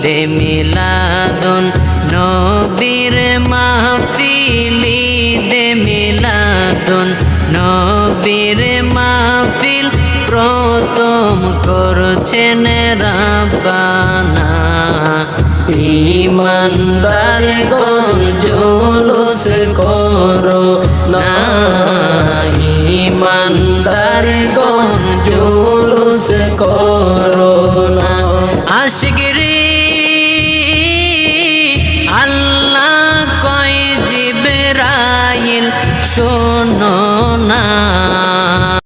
ঈদ মিলাদুন নবীর মাহফিল ঈদ মিলাদুন নবীর মাহফিল প্রথম করছেন রাব্বানা। ইমানদার গজুলুস করো না। ইমানদার গজুলুস করো না। আশগিরি কয় শোনো। না